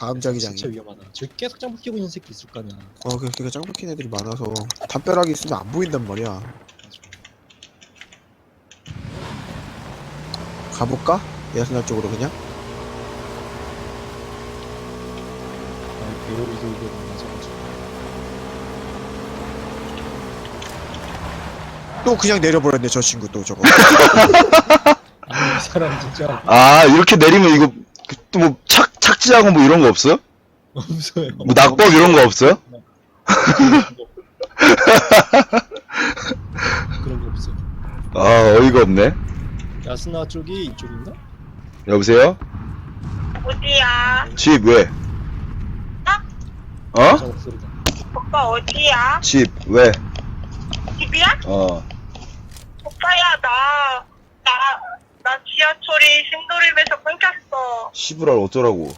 다음 자기장이. 진짜 위험하다. 저기 계속 장부 끼고 있는 새끼 있을 거 아니야. 어, 그, 그니까 짱 박힌 애들이 많아서 담벼락이 있으면 안 보인단 말이야. 맞아. 가볼까? 야스나 쪽으로 그냥? 아, 들고. 또 그냥 내려버렸네, 저 친구 또 저거. 아니 이 사람 진짜 아 이렇게 내리면 이거 또 뭐 착 착지하고 뭐 이런 거 없어요? 없어요. 뭐 낙법 이런 거 없어요? 그런 거 없어. 아 어이가 없네. 야스나 쪽이 이쪽인가? 여보세요? 어디야? 집 왜? 어? 오빠 어디야? 집 왜? 집이야? 어. 오빠야 나, 나, 나 지하철이 신도림에서 끊겼어. 시부랄 어쩌라고?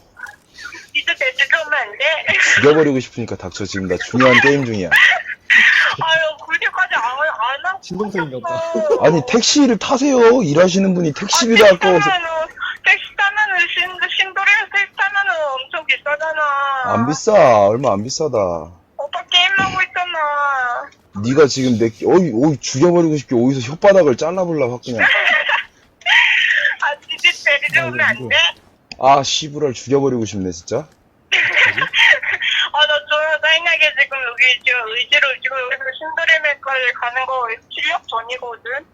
오면 안 돼? 죽여버리고 싶으니까 닥쳐 지금 나 중요한 게임 중이야. 아유 그렇게까지 안, 안 하고 친동생인가 보다. 아니 택시를 타세요. 일하시는 분이 택시비도 아, 아까워서 택시 타면은, 택시 타면은 신, 신도림에서 택시 타면은 엄청 비싸잖아. 안 비싸. 얼마 안 비싸다. 오빠 게임하고 있잖아. 네가 지금 내 어이 어이 죽여버리고 싶게 어디서 혓바닥을 잘라볼라 확 그냥. 아 진짜 제주도 오면 안 돼? 아 시부랄 죽여버리고 싶네 진짜. 아, 나 저, 짜증나게 지금 여기 지금 의지로 지금 여기서 신도림에까지 가는 거 실력 전이거든?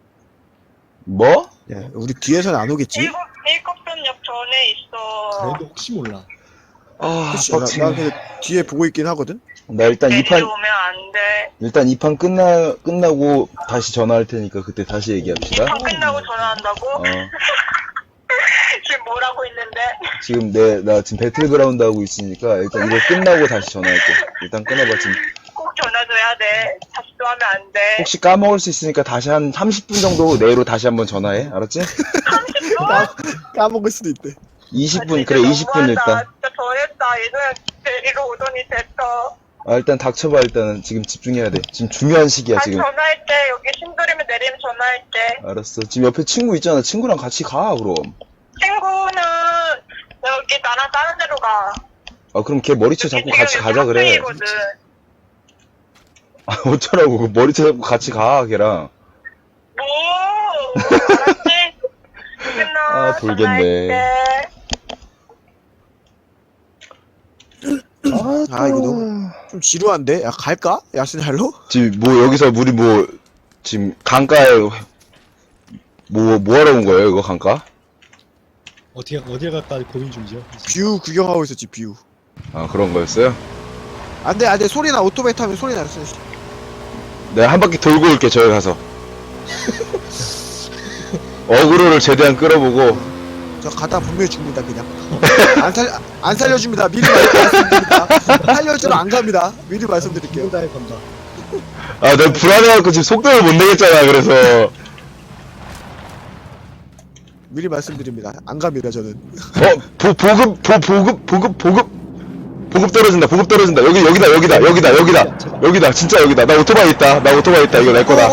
뭐? 야, 우리 뒤에서는 안 오겠지? 일곱, 일곱선역 전에 있어. 그래도 혹시 몰라. 아 그치, 나, 나 빡치네. 근데 뒤에 보고 있긴 하거든? 나 일단 이 내일 판 오면 안 돼. 일단 이 판 끝나 끝나고 다시 전화할 테니까 그때 다시 얘기합시다. 이판 끝나고 전화한다고? 어 지금 뭐라고 있는데? 지금 내 나 지금 배틀그라운드 하고 있으니까 일단 이거 끝나고 다시 전화할게. 일단 끊어봐 지금. 꼭 전화 줘야 돼. 다시 또 하면 안 돼. 혹시 까먹을 수 있으니까 다시 한 30분 정도 내로 다시 한번 전화해. 알았지? 까, 까먹을 수도 있대. 20분 그래 20분 일단. 진짜 더했다. 예전에 데리러 오더니 됐어. 아 일단 닥쳐봐 일단은 지금 집중해야 돼. 지금 중요한 시기야 다시 지금. 전화할게. 여기 신도림에 내리면 전화할게. 알았어. 지금 옆에 친구 있잖아. 친구랑 같이 가 그럼. 친구는 여기 나랑 다른 데로 가. 아 그럼 걔 머리채 잡고 같이 지금 가자 그래. 학생이거든. 아 어쩌라고 그 머리채 잡고 같이 가 걔랑. 뭐? 알았지? 끝나. 아, 돌겠네. 전화할게. 아, 이거 너무 좀 지루한데? 야, 갈까? 야스날로? 지금 뭐 여기서 우리 뭐 지금 강가에 뭐 뭐 하러 온 거예요 이거 강가? 어떻게 어디에 갈까 고민 중이죠. 뷰 구경하고 있었지, 뷰. 아 그런 거였어요? 안 돼, 안 돼. 소리나, 오토바이 타면 소리 났어. 씨. 내가 한 바퀴 돌고 올게 저기 가서. 어그로를 최대한 끌어보고 저 가다 분명히 죽는다, 그냥. 안 살, 안 살려줍니다. 미리 말- 말씀드립니다. 살려주러 안 갑니다. 미리 말씀드릴게요. 아 내가 불안해갖고 지금 속도를 못 내겠잖아 그래서 미리 말씀드립니다. 안 갑니다, 저는. 어 보, 보급 보, 보급 보급 보급 보급 떨어진다 보급 떨어진다 여기 여기다 여기다 여기다 여기다 여기다 진짜 여기다 나 오토바이 있다 나 오토바이 있다 이거 내 거다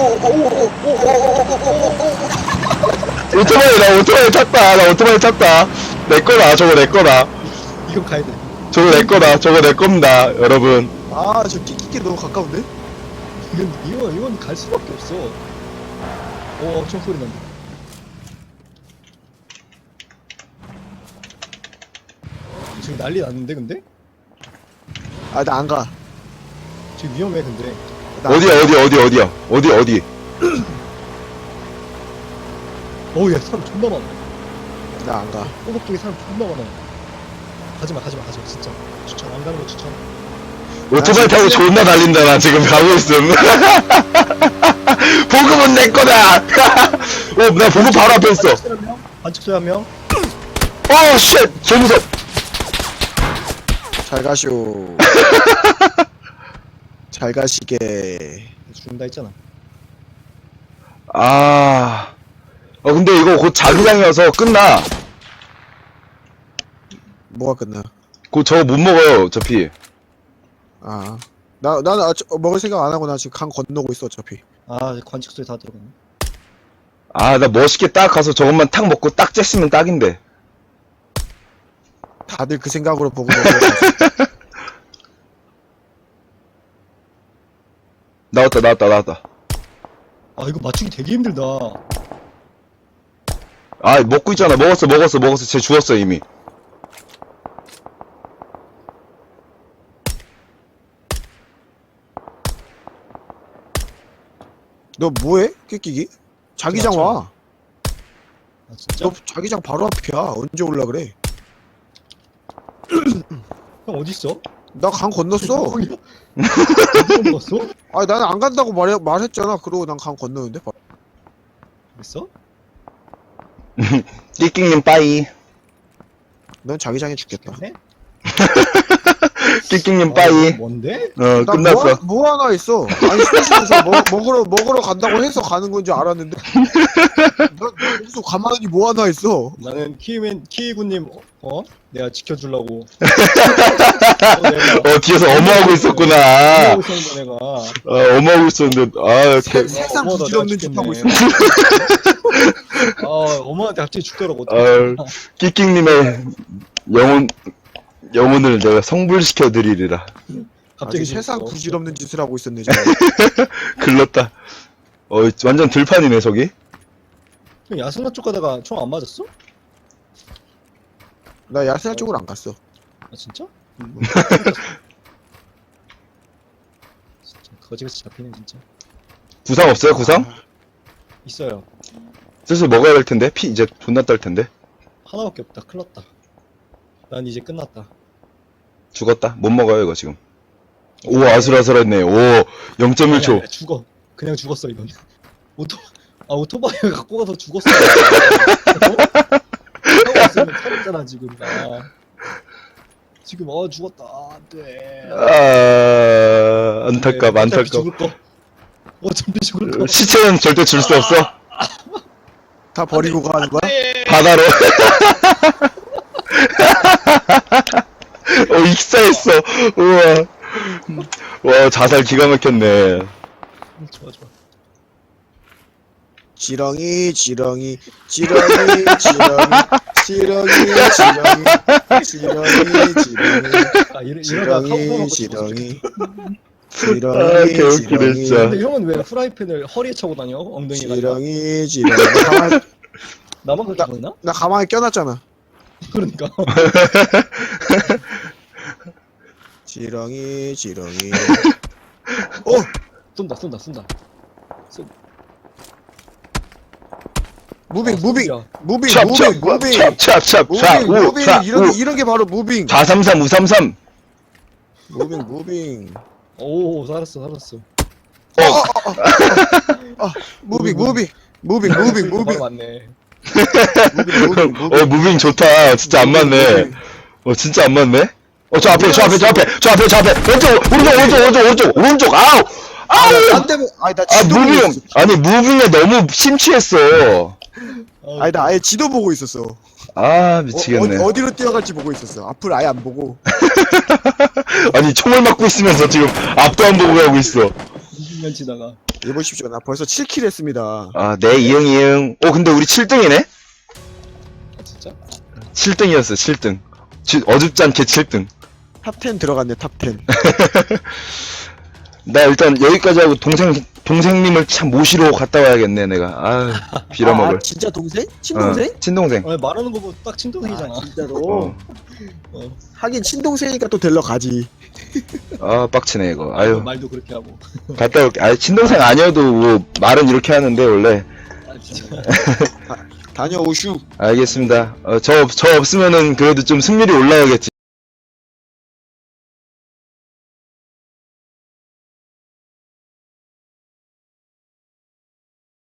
오토바이 나 오토바이 탔다 나 오토바이 탔다 내 거다 저거 내 거다 이건 가야 돼. 저거 내 거다 저거 내 겁니다 여러분 아, 저 끼끼끼 너무 가까운데? 이건 이건 이건 갈 수밖에 없어. 오 엄청 소리 난다. 지금 난리 났는데 근데? 아, 나 안 가. 지금 위험해 근데. 나 안 어디야 어디 어디 어디야 어디 어디 어우 야 사람 존나 많아. 가. 나안 가. 꼬박 쪽에 사람 존나 많아. 가지마 가지마 가지마 진짜. 추천 안 가는 거 추천. 오토바이 타고 존나 달린다 나 지금 가고 있음 보급은 내 거다 어나 보급 바로 앞에 있어 반칙 한 명. 반칙 한 명. 어, 쉣! 조무섭! 잘 가시오. 잘 가시게. 죽는다 했잖아. 아. 어, 근데 이거 곧 자기장이어서 끝나. 뭐가 끝나? 곧 저거 못 먹어요, 어차피. 아. 나, 나는 아, 저- 먹을 생각 안 하고 나 지금 강 건너고 있어, 어차피. 아 관측 소리 다 들어갔네. 아, 나 멋있게 딱 가서 저것만 탁 먹고 딱 쬐으면 딱인데. 다들 그 생각으로 보고. 나왔다 나왔다 나왔다 아 이거 맞추기 되게 힘들다 아 먹고 있잖아 먹었어 먹었어 먹었어 쟤 죽었어 이미 너 뭐해? 끼끼기? 자기장 와. 아 진짜? 너 자기장 바로 앞이야. 언제 올라 그래? 형 어딨어? 나 강 건넜어. 어디로 먹었어? 아니 나는 안 간다고 말 말했잖아. 그러고 난 강 건너는데. 바로. 있어? 끼끼님 빠이 넌 자기장에 죽겠다. 네? 끼끼님 아, 빠이 뭔데? 어 나 끝났어 뭐, 뭐 하나 있어. 아니 스테이션에서 먹, 먹으러 먹으러 간다고 해서 가는 건줄 알았는데. 난 여기서 가만히 뭐 하나 있어. 나는 키위맨 키위군님 어? 내가 지켜주려고 어, 내가 어 뒤에서 어머하고 있었구나 하고 있었는데 내가 어 어머하고 있었는데 아 세, 개- 세상 어머 나, 부질없는 내가 짓 하고 있어. 죽겠네. 아 엄마한테 갑자기 죽더라고 어, 끼끼님의 영혼 영혼을 내가 성불시켜 드리리라 갑자기 갑자기 세상 죽었어. 부질없는 짓을 하고 있었네 지금. 글렀다 어 완전 들판이네 저기 형 야스나 쪽 가다가 총 안 맞았어? 나 야스나 쪽으로 안 갔어. 아 진짜? 진짜 거지같이 잡히네 진짜 구상 없어요 구상? 있어요 슬슬 먹어야 될 텐데 피 이제 존나 딸 텐데 하나밖에 없다 큰일 났다 난 이제 끝났다 죽었다? 못 먹어요 이거 지금. 오 아슬아슬했네 오 아니, 0.1초. 아니, 죽어. 그냥 죽었어 이건. 오토 아 오토바이 갖고 가서 죽었어. 타고 있으면 살았잖아 지금. 나 지금 어 죽었다. 안돼 아 안타깝 안타깝. 죽을 거. 어차피 죽을 거. 시체는 절대 줄 수 없어? 다 버리고 가는 거야? 바다로. 어 익사했어. 우와. 와 자살 기가 막혔네. 좋아 좋아. 지렁이 지렁이 지렁이 지렁이 지렁이 지렁이 지렁이 지렁이 아 이러, 이러다 카운터 지렁이 먹고 지렁이 아, 개 웃기네, 지렁이. 진짜. 근데 형은 왜 프라이팬을 허리에 차고 다녀? 엉덩이가 지렁이 지렁이. 나 가만히, 나만 그렇게 보이나? 나 가만히 껴놨잖아. 그러니까 지렁이 지렁이. 어! 쏜다 쏜다 쏜다. 무빙 아, 무빙 쏜다. 무빙 무빙 무빙. 찹 찹 찹. 무빙 좌우 무빙. 좌우 이런 게 이런 게 바로 무빙. 433 533 무빙 무빙. 오 살았어 살았어. 무빙 무빙 무빙. 무빙 무빙 바로 맞네. 무빙 무빙 무빙. 어 무빙 좋다. 진짜 안 맞네. 어 진짜 안 맞네 어저 앞에 저 앞에 저 앞에 저 앞에 저 앞에. 왼쪽 오른쪽 오른쪽 오른쪽 오른쪽 오른쪽. 아우! 아우! 안 되면 아니 나 아 지도 보고 무빙. 있었어. 아니 무빙에 너무 심취했어. 아, 아니 나 아예 지도 보고 있었어. 아 어, 미치겠네. 어, 디로 뛰어갈지 보고 있었어. 앞을 아예 안 보고. 아니 총을 맞고 있으면서 지금 앞도 안 보고 가고 있어. 20년 지나가. 해보십시오. 나 벌써 7킬 했습니다. 아네 이응 이응. 어 근데 우리 7등이네? 아 진짜? 7등이었어 7등. 지, 어줍지 않게 7등 탑10 들어갔네 탑10 나 일단 여기까지 하고 동생 동생님을 참 모시러 갔다 와야겠네 내가. 아 빌어먹을. 아, 진짜 동생? 친동생? 어, 친동생. 아, 말하는 거 보고 딱 친동생이잖아. 아, 진짜로? 어. 어, 하긴 친동생이니까 또 데려 가지. 아 빡치네 이거. 아유. 말도 그렇게 하고. 갔다 올게. 아 친동생 아니어도 뭐 말은 이렇게 하는데 원래. 아 진짜. 다녀오슈. 알겠습니다. 어, 저, 저 없으면은 그래도 좀 승률이 올라가겠지